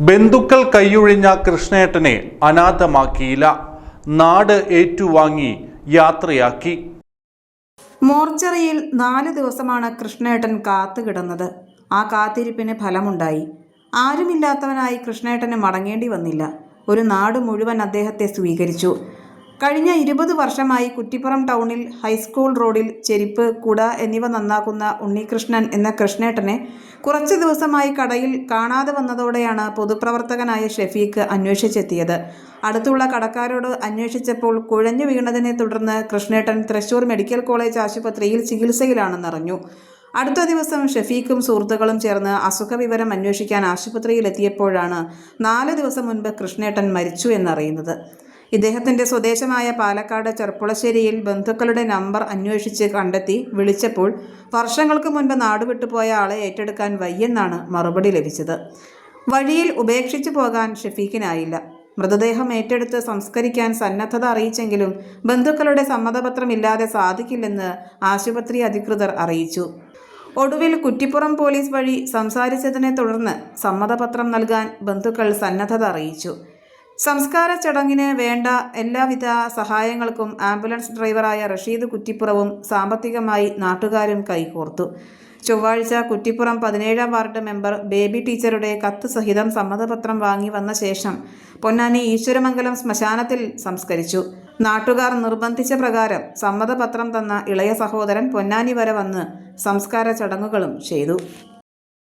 ബന്ധുക്കൾ കൈയൊഴിഞ്ഞ കൃഷ്ണേട്ടനെ അനാഥമാക്കിയില്ല. നാട് ഏറ്റുവാങ്ങി യാത്രയാക്കി. മോർച്ചറിയിൽ നാല് ദിവസമാണ് കൃഷ്ണേട്ടൻ കാത്തുകിടന്നത് ആ കാത്തിരിപ്പിന് ഫലമുണ്ടായി. ആരുമില്ലാത്തവനായി കൃഷ്ണേട്ടന് മടങ്ങേണ്ടി വന്നില്ല. ഒരു നാട് മുഴുവൻ അദ്ദേഹത്തെ സ്വീകരിച്ചു. കഴിഞ്ഞ ഇരുപത് വർഷമായി കുറ്റിപ്പുറം ടൗണിൽ ഹൈസ്കൂൾ റോഡിൽ ചെരിപ്പ് കുട എന്നിവ നന്നാക്കുന്ന ഉണ്ണികൃഷ്ണൻ എന്ന കൃഷ്ണേട്ടനെ കുറച്ച് ദിവസമായി കടയിൽ കാണാതെ വന്നതോടെയാണ് പൊതുപ്രവർത്തകനായ ഷെഫീഖ് അന്വേഷിച്ചെത്തിയത്. അടുത്തുള്ള കടക്കാരോട് അന്വേഷിച്ചപ്പോൾ കുഴഞ്ഞു വീണതിനെ തുടർന്ന് കൃഷ്ണേട്ടൻ തൃശൂർ മെഡിക്കൽ കോളേജ് ആശുപത്രിയിൽ ചികിത്സയിലാണെന്നറിഞ്ഞു അടുത്ത ദിവസം ഷെഫീഖും സുഹൃത്തുക്കളും ചേർന്ന് അസുഖവിവരം അന്വേഷിക്കാൻ ആശുപത്രിയിലെത്തിയപ്പോഴാണ് നാല് ദിവസം മുൻപ് കൃഷ്ണേട്ടൻ മരിച്ചു എന്നറിയുന്നത്. ഇദ്ദേഹത്തിന്റെ സ്വദേശമായ പാലക്കാട് ചെർപ്പുളശ്ശേരിയിൽ ബന്ധുക്കളുടെ നമ്പർ അന്വേഷിച്ച് കണ്ടെത്തി വിളിച്ചപ്പോൾ വർഷങ്ങൾക്ക് മുൻപ് നാടുവിട്ടുപോയ ആളെ ഏറ്റെടുക്കാൻ വയ്യെന്നാണ് മറുപടി ലഭിച്ചത്. വഴിയിൽ ഉപേക്ഷിച്ചു പോകാൻ ഷെഫീഖിനായില്ല. മൃതദേഹം ഏറ്റെടുത്ത് സംസ്കരിക്കാൻ സന്നദ്ധത അറിയിച്ചെങ്കിലും ബന്ധുക്കളുടെ സമ്മതപത്രമില്ലാതെ സാധിക്കില്ലെന്ന് ആശുപത്രി അധികൃതർ അറിയിച്ചു. ഒടുവിൽ കുറ്റിപ്പുറം പോലീസ് വഴി സംസാരിച്ചതിനെ തുടർന്ന് സമ്മതപത്രം നൽകാൻ ബന്ധുക്കൾ സന്നദ്ധത അറിയിച്ചു. സംസ്കാര ചടങ്ങിന് വേണ്ട എല്ലാവിധ സഹായങ്ങൾക്കും ആംബുലൻസ് ഡ്രൈവറായ റഷീദ് കുറ്റിപ്പുറവും സാമ്പത്തികമായി നാട്ടുകാരും കൈകോർത്തു. ചൊവ്വാഴ്ച കുറ്റിപ്പുറം പതിനേഴാം വാർഡ് മെമ്പർ ബേബി ടീച്ചറുടെ കത്ത് സഹിതം സമ്മതപത്രം വാങ്ങി വന്ന ശേഷം പൊന്നാനി ഈശ്വരമംഗലം ശ്മശാനത്തിൽ സംസ്കരിച്ചു. നാട്ടുകാർ നിർബന്ധിച്ച പ്രകാരം സമ്മതപത്രം തന്ന ഇളയ സഹോദരൻ പൊന്നാനി വരെ വന്ന് സംസ്കാര ചടങ്ങുകളും ചെയ്തു.